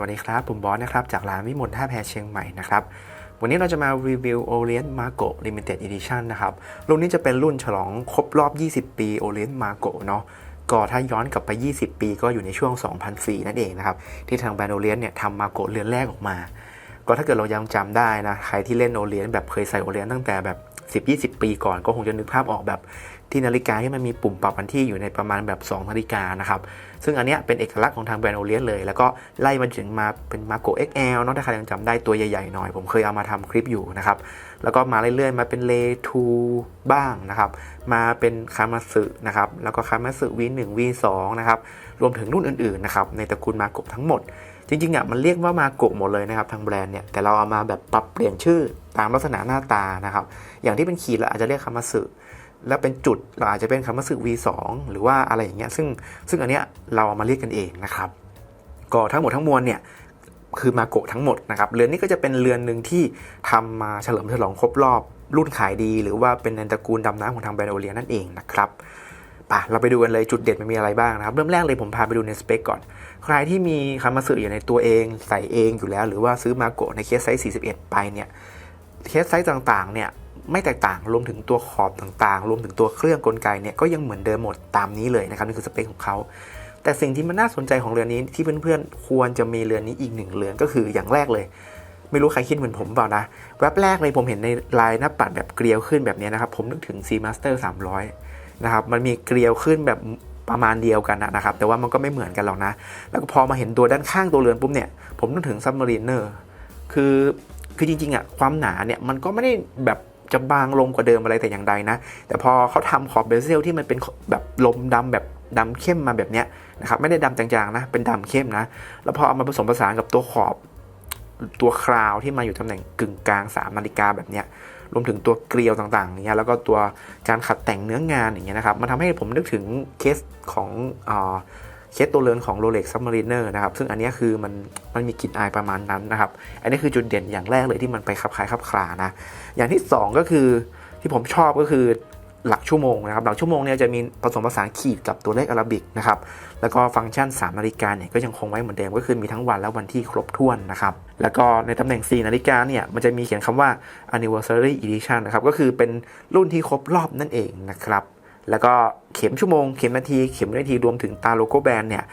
สวัสดีครับ ผมบอสนะครับ จากร้านวิมลท่าแพเชียงใหม่นะครับ วันนี้เราจะมารีวิว Orient Marco Limited Edition นะครับ รุ่นนี้จะเป็นรุ่นฉลองครบรอบ 20 ปี Orient Marco เนาะก็ถ้าย้อนกลับไป 20 ปีก็อยู่ในช่วง 2004 นั่นเองนะครับ ที่ทางแบรนด์ Orient เนี่ยทำ Marco เรือนแรกออกมา ก็ถ้าเกิดเรายังจำได้นะ ใครที่เล่น Orient แบบเคยใส่ Orient ตั้งแต่แบบ 10-20 ปีก่อนก็คงจะนึกภาพออกแบบ ที่นาฬิกาที่มันมีปุ่มปรับวันที่อยู่ในประมาณแบบ 2 นาฬิกานะครับ ซึ่งอันนี้เป็นเอกลักษณ์ของทางแบรนด์โอเลียนเลย แล้วก็ไล่มาถึงมาเป็นมาโก XL เนาะถ้าใครยังจำได้ตัวใหญ่ๆหน่อย ผมเคยเอามาทำคลิปอยู่นะครับ แล้วก็มาเรื่อยๆ มาเป็นเลทูบ้างนะครับ มาเป็นคามาสึนะครับ แล้วก็คามาสึ V1 V2 นะครับ รวมถึงรุ่นอื่นๆนะครับในตระกูลมาโกทั้งหมด จริงๆอะมันเรียกว่ามาโกหมดเลยนะครับทางแบรนด์เนี่ย แต่เราเอามาแบบปรับเปลี่ยนชื่อตามลักษณะหน้าตานะครับ อย่างที่เป็นขีดเราอาจจะเรียกคามาสึ แล้วเป็นจุดเราอาจจะเป็นคำว่าสึ V2 หรือว่าอะไรอย่างเงี้ยซึ่งซึ่งอันเนี้ยเราเอามาเรียกกันเองนะครับก็ทั้งหมดทั้งมวลเนี่ยคือมาโกะทั้งหมดนะครับเรือนนี้ก็จะเป็นเรือนหนึ่งที่ทำมาเฉลิมฉลองครบรอบรุ่นขายดี หรือว่าเป็นในตระกูลดำน้ำของทางแบรนด์โอเลียนนั่นเองนะครับป่ะเราไปดูกันเลยจุดเด่นมันมีอะไรบ้างนะครับ เริ่มแรกเลยผมพาไปดูในสเปคก่อน ใครที่มีคำมาสึอยู่ในตัวเอง ใส่เองอยู่แล้ว หรือว่าซื้อมาโกะในเคสไซส์41 ไปเนี่ยเคสไซส์ต่างๆเนี่ย ไม่แตกต่างรวมถึงตัวขอบต่างๆ รวมถึงตัวเครื่องกลไกเนี่ยก็ยังเหมือนเดิมหมดตามนี้เลยนะครับนี่คือสเปคของเขาแต่สิ่งที่มันน่าสนใจของเรือนนี้ที่เพื่อนๆควรจะมีเรือนนี้อีกหนึ่งเรือนก็คืออย่างแรกเลย ไม่รู้ใครคิดเหมือนผมเปล่านะแว็บแรกเลยผมเห็นในลายหน้าปัดแบบเกลียวขึ้นแบบนี้นะครับผมนึกถึง C Master 300นะครับมันมีเกลียวขึ้นแบบประมาณเดียวกันนะครับ แต่ว่ามันก็ไม่เหมือนกันหรอกนะ แล้วก็พอมาเห็นตัวด้านข้างตัวเรือนปุ๊บเนี่ย ผมนึกถึง Submariner คือคือจริงๆอะความหนาเนี่ยมันก็ไม่ได้แบบ จะบางลงกว่าเดิมอะไรแต่อย่างใดนะ แต่พอเขาทำขอบเบเซลที่มันเป็นแบบลมดำแบบดำเข้มมาแบบเนี้ยนะครับไม่ได้ดำจางๆนะเป็นดำเข้มนะ แล้วพอเอามาผสมผสานกับตัวขอบตัวคราวที่มาอยู่ตำแหน่งกึ่งกลาง3นาฬิกาแบบเนี้ยรวมถึงตัวเกลียวต่างๆเนี้ยแล้วก็ตัวการขัดแต่งเนื้องานอย่างเงี้ยนะครับมันทำให้ผมนึกถึงเคสของอ่อ เคสตัวเรือนของ Rolex Submariner นะครับ ซึ่งอันนี้คือมันมันมีกลิ่นอายประมาณนั้นนะครับ อันนี้คือจุดเด่นอย่างแรกเลยที่มันไปขับคล้ายขับคลานะ อย่างที่ 2 ก็คือที่ผมชอบก็คือหลักชั่วโมงนะครับ หลักชั่วโมงเนี่ยจะมีผสมผสานขีดกับตัวเลขอาราบิกนะครับ แล้วก็ฟังก์ชัน 3 นาฬิกาเนี่ยก็ยังคงไว้เหมือนเดิมก็คือมีทั้งวันและวันที่ครบถ้วนนะครับ แล้วก็ในตำแหน่ง 4 นาฬิกาเนี่ยมันจะมีเขียนคำว่า anniversary edition นะครับ ก็คือเป็นรุ่นที่ครบรอบนั่นเองนะครับ แล้วก็เข็มชั่วโมง เข็มนาที เข็มนาทีรวมถึงตาโลโก้แบรนด์เนี่ย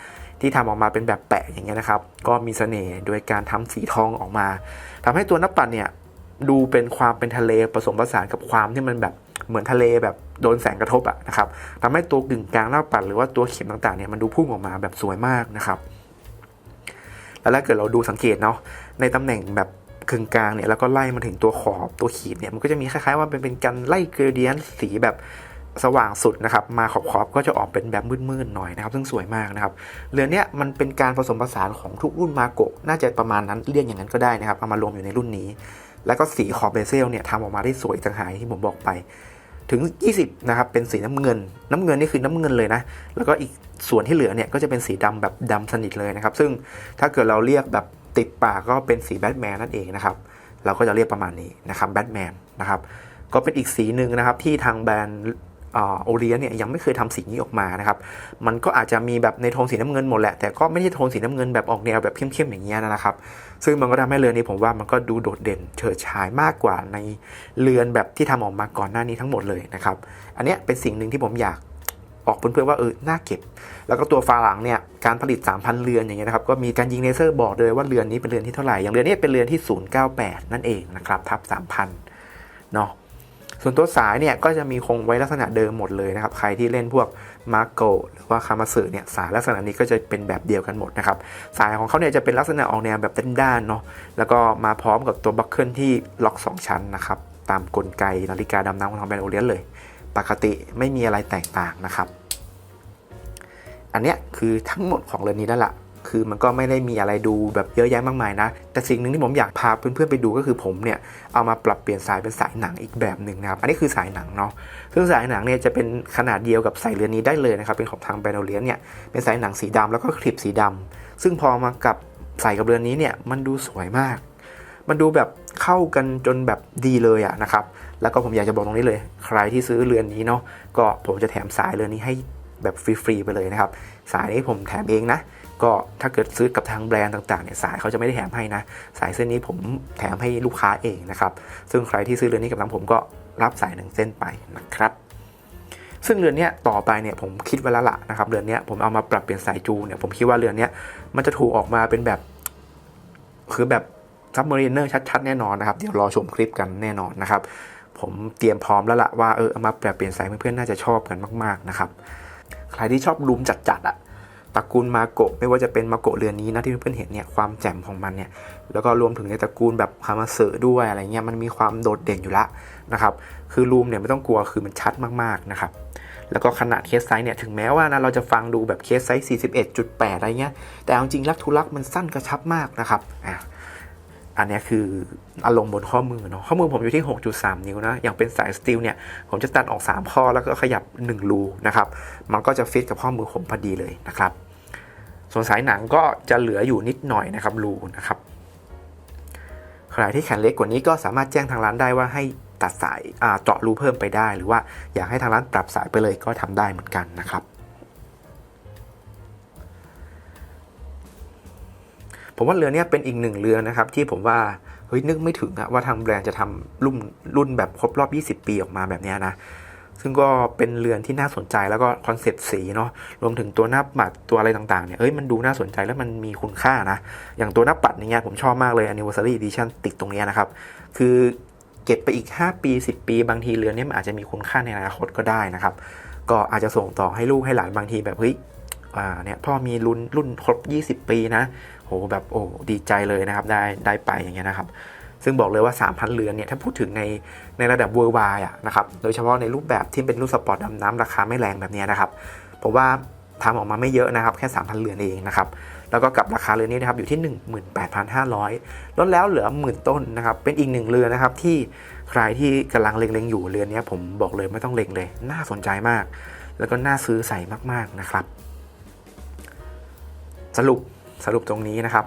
ที่ทำออกมาเป็นแบบแปะอย่างเงี้ยนะครับ ก็มีเสน่ห์โดยการทำสีทองออกมาทำให้ตัวนับปัดเนี่ยดูเป็นความเป็นทะเลผสมผสานกับความที่มันแบบเหมือนทะเลแบบโดนแสงกระทบอะนะครับทำให้ตัวกึ่งกลางหน้าปัดหรือว่าตัวเข็มต่างๆเนี่ยมันดูพุ่งออกมาแบบสวยมากนะครับ แล้วถ้าเกิดเราดูสังเกตเนาะในตำแหน่งแบบกึ่งกลางเนี่ยแล้วก็ไล่มาถึงตัวขอบตัวขีดเนี่ยมันก็จะมีคล้ายๆว่าเป็นเป็นการไล่เกรเดียนสีแบบ สว่างสุดนะครับ มาขอบๆก็จะออกเป็นแบบมืดๆหน่อยนะครับ ซึ่งสวยมากนะครับ เรือเนี้ยมันเป็นการผสมผสานของทุกรุ่นมาโกะน่าจะประมาณนั้นเรียกอย่างนั้นก็ได้นะครับ เอามารวมอยู่ในรุ่นนี้ แล้วก็สีขอบเบเซลเนี่ยทำออกมาได้สวยต่างหากที่ผมบอกไป ถึง 20 นะครับ เป็นสีน้ำเงิน น้ำเงินนี่คือน้ำเงินเลยนะ แล้วก็อีกส่วนที่เหลือเนี่ยก็จะเป็นสีดำแบบดำสนิทเลยนะครับ ซึ่งถ้าเกิดเราเรียกแบบติดปากก็เป็นสีแบทแมนนั่นเองนะครับ เราก็จะเรียกประมาณนี้นะครับแบทแมนนะครับ ก็เป็นอีกสีหนึ่งนะครับที่ทางแบรนด์ โอเลียเนี่ยยังไม่เคยทำสีนี้ออกมานะครับ มันก็อาจจะมีแบบในโทนสีน้ำเงินหมดแหละ แต่ก็ไม่ใช่โทนสีน้ำเงินแบบออกแนวแบบเข้มๆอย่างเงี้ยนะครับ ซึ่งมันก็ทำให้เรือนนี้ผมว่ามันก็ดูโดดเด่นเฉิดฉายมากกว่าในเรือนแบบที่ทำออกมาก่อนหน้านี้ทั้งหมดเลยนะครับ อันเนี้ยเป็นสิ่งหนึ่งที่ผมอยากออกเพื่อนๆว่าเออน่าเก็บ แล้วก็ตัวฝาหลังเนี่ยการผลิต 3,000 เรือนอย่างเงี้ยนะครับก็มีการยิงเลเซอร์บอกเลยว่าเรือนนี้เป็นเรือนที่เท่าไหร่อย่างเรือนนี้เป็นเรือนที่ 098 นั่นเองนะครับทับ3,000เนาะ ส่วนตัวสายเนี่ยก็จะมีคงไว้ลักษณะเดิมหมดเลยนะครับ ใครที่เล่นพวกมาร์โกหรือว่าคามาสึเนี่ยสายลักษณะนี้ก็จะเป็นแบบเดียวกันหมดนะครับ สายของเขาเนี่ยจะเป็นลักษณะออกแนวแบบด้านๆเนาะแล้วก็มาพร้อมกับตัวบัคเกิลที่ล็อก 2 ชั้นนะครับ ตามกลไกนาฬิกาดำน้ำของทางแบรนด์โอเลียนเลย ปกติไม่มีอะไรแตกต่างนะครับ อันเนี้ยคือทั้งหมดของเรือนนี้นั่นแหละ คือมันก็ไม่ได้มีอะไรดูแบบเยอะแยะมากมายนะ แต่สิ่งหนึ่งที่ผมอยากพาเพื่อนๆไปดูก็คือผมเนี่ยเอามาปรับเปลี่ยนสายเป็นสายหนังอีกแบบหนึ่งนะครับ อันนี้คือสายหนังเนาะ ซึ่งสายหนังเนี่ยจะเป็นขนาดเดียวกับสายเรือนนี้ได้เลยนะครับ เป็นของทางแบรนด์โอเลียนเนี่ย เป็นสายหนังสีดำแล้วก็คลิปสีดำซึ่งพอมากับใส่กับเรือนนี้เนี่ยมันดูสวยมาก มันดูแบบเข้ากันจนแบบดีเลยอะนะครับ แล้วก็ผมอยากจะบอกตรงนี้เลย ใครที่ซื้อเรือนนี้เนาะ ก็ผมจะแถมสายเรือนนี้ให้ แบบฟรีๆไปเลยนะครับ สายนี้ผมแถมเองนะ ก็ถ้าเกิดซื้อกับทางแบรนด์ต่างๆเนี่ยสายเขาจะไม่ได้แถมให้นะ สายเส้นนี้ผมแถมให้ลูกค้าเองนะครับ ซึ่งใครที่ซื้อเรือนนี้กับทางผมก็รับสายหนึ่งเส้นไปนะครับซึ่งเรือนนี้ต่อไปเนี่ยผมคิดไว้แล้วล่ะนะครับเรือนนี้ผมเอามาปรับเปลี่ยนสายจูเนี่ยผมคิดว่าเรือนนี้มันจะถูกออกมาเป็นแบบ คือแบบซับมารีเนอร์ชัดๆแน่นอนนะครับ เดี๋ยวรอชมคลิปกันแน่นอนนะครับ ผมเตรียมพร้อมแล้วล่ะว่าเออเอามาปรับเปลี่ยนสายเพื่อนๆน่าจะชอบกันมากๆนะครับ ใครที่ชอบรูมจัดๆอะตระกูลมาโกะไม่ว่าจะเป็นมาโกะเรือนนี้นะที่เพื่อนเห็นเนี่ยความแจ่มของมันเนี่ยแล้วก็รวมถึงในตระกูลแบบคามาเซอด้วยอะไรเงี้ยมันมีความโดดเด่นอยู่ละนะครับคือรูมเนี่ยไม่ต้องกลัวคือมันชัดมากๆนะครับแล้วก็ขนาดเคสไซส์เนี่ยถึงแม้ว่านะเราจะฟังดูแบบเคสไซส์41.8 อะไรเงี้ยแต่จริงๆลักทุลักมันสั้นกระชับมากนะครับอะ อันนี้คืออารมณ์บนข้อมือเนาะข้อมือผมอยู่ที่ 6.3 นิ้วนะ อย่างเป็นสายสตีลเนี่ยผมจะตัดออก 3 ข้อแล้วก็ขยับ 1 รูนะครับ มันก็จะฟิตกับข้อมือผมพอดีเลยนะครับ ส่วนสายหนังก็จะเหลืออยู่นิดหน่อยนะครับรูนะครับใครที่แขนเล็กกว่านี้ก็สามารถแจ้งทางร้านได้ว่าให้ตัดสายเจาะรูเพิ่มไปได้ หรือว่าอยากให้ทางร้านปรับสายไปเลยก็ทำได้เหมือนกันนะครับ ผมว่าเรือเนี้ยเป็นอีกหนึ่งเรือนะครับที่ผมว่าเฮ้ยนึกไม่ถึงอะว่าทางแบรนด์จะทำรุ่นรุ่นแบบครบรอบ 20 ปีออกมาแบบเนี้ยนะซึ่งก็เป็นเรือนที่น่าสนใจแล้วก็คอนเซปต์สีเนาะรวมถึงตัวหน้าปัดตัวอะไรต่างๆเนี่ยเอ้ยมันดูน่าสนใจแล้วมันมีคุณค่านะ อย่างตัวหน้าปัดเนี่ยผมชอบมากเลย anniversary edition ติดตรงเนี้ยนะครับ คือเก็บไปอีก 5 ปี 10 ปี บางทีเรือนเนี้มันอาจจะมีคุณค่าในอนาคตก็ได้นะครับ ก็อาจจะส่งต่อให้ลูกให้หลานบางทีแบบเฮ้ยอ่าเนี่ยพ่อมีรุ่นรุ่นครบ 20 ปีนะ โหแบบโอ้ดีใจเลยนะครับได้ได้ไปอย่างเงี้ยนะครับ ซึ่งบอกเลยว่า 3,000เรือนเนี่ยถ้าพูดถึงในในระดับ worldwide อะนะครับโดยเฉพาะในรูปแบบที่เป็นรูปสปอร์ตดำน้ำราคาไม่แรงแบบเนี้ยนะครับผมว่าทำออกมาไม่เยอะนะครับแค่ 3,000เรือนเองนะครับแล้วก็กับราคาเรือนนี้นะครับอยู่ที่ 18,500 ลดแล้วเหลือหมื่นต้นนะครับเป็นอีกหนึ่งเรือนนะครับที่ใครที่กำลังเล็งๆอยู่เรือนนี้ผมบอกเลยไม่ต้องเล็งเลย น่าสนใจมาก แล้วก็น่าซื้อใส่มากๆนะครับ สรุป สรุปตรงนี้นะครับ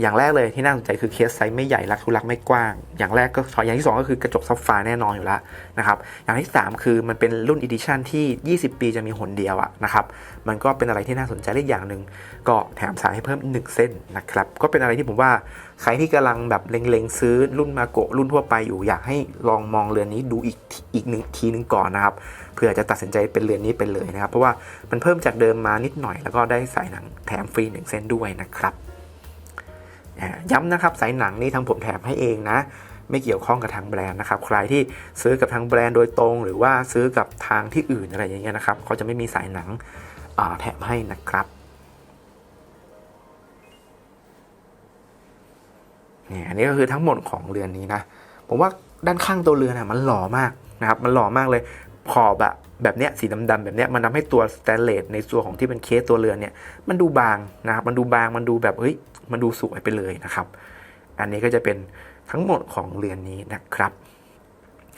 อย่างแรกเลยที่น่าสนใจคือเคสไซส์ไม่ใหญ่ลักทุลักไม่กว้าง อย่างแรกก็อย่างที่ 2 ก็คือกระจกซับฟร์แน่นอนอยู่แล้วนะครับ อย่างที่ 3 คือมันเป็นรุ่นอีดิชันที่ 20 ปีจะมีหนเดียวอะนะครับ มันก็เป็นอะไรที่น่าสนใจได้อย่างหนึ่งก็แถมสายให้เพิ่มอีกหนึ่งเส้นนะครับ ก็เป็นอะไรที่ผมว่าใครที่กำลังแบบเล็งๆซื้อรุ่นมาโกรุ่นทั่วไปอยู่อยากให้ลองมองเรือนนี้ดูอีกอีกหนึ่งทีนึงก่อนนะครับเพื่อจะตัดสินใจเป็นเรือนนี้เป็นเลยนะครับ เพราะว่ามันเพิ่มจากเดิมมานิดหน่อย แล้วก็ได้สายหนังแถมฟรีหนึ่งเส้นด้วยนะครับ ย้ำนะครับสายหนังนี่ทางผมแถมให้เองนะ ไม่เกี่ยวข้องกับทางแบรนด์นะครับ ใครที่ซื้อกับทางแบรนด์โดยตรง หรือว่าซื้อกับทางที่อื่นอะไรอย่างเงี้ยนะครับเขาจะไม่มีสายหนังแถมให้นะครับเนี่ยอันนี้ก็คือทั้งหมดของเรือนนี้นะ ผมว่าด้านข้างตัวเรือนอะมันหล่อมากนะครับ มันหล่อมากเลยขอบอะ แบบเนี้ยสีดำๆแบบเนี้ยมันทำให้ตัวสแตนเลสในตัวของที่เป็นเคสตัวเรือนเนี่ยมันดูบางนะครับมันดูบางมันดูแบบเฮ้ยมันดูสวยไปเลยนะครับ อันนี้ก็จะเป็นทั้งหมดของเรือนนี้นะครับ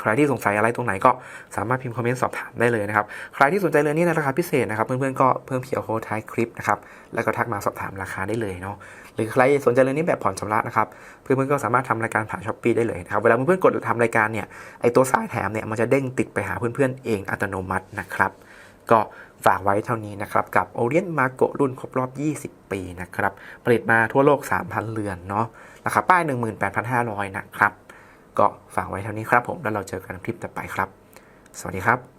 ใครที่สงสัยอะไรตรงไหนก็สามารถพิมพ์คอมเมนต์สอบถามได้เลยนะครับ ใครที่สนใจเรือนนี้ในราคาพิเศษนะครับ เพื่อนๆก็เพิ่มเพียวโค้ดท้ายคลิปนะครับ แล้วก็ทักมาสอบถามราคาได้เลยเนาะ หรือใครสนใจเรือนนี้แบบผ่อนชำระนะครับ เพื่อนๆก็สามารถทำรายการผ่านช้อปปีได้เลยนะครับ เวลาเพื่อนๆกดทำรายการเนี่ย ไอตัวสายแถมเนี่ยมันจะเด้งติดไปหาเพื่อนๆเองอัตโนมัตินะครับ ก็ฝากไว้เท่านี้นะครับกับ Orient Marco รุ่นครบรอบ 20 ปีนะครับผลิตมาทั่วโลก 3,000 เรือนเนาะราคาป้าย 18,500 นะครับ ก็ฝากไว้เท่านี้ครับผมแล้วเราเจอกันคลิปต่อไปครับ สวัสดีครับ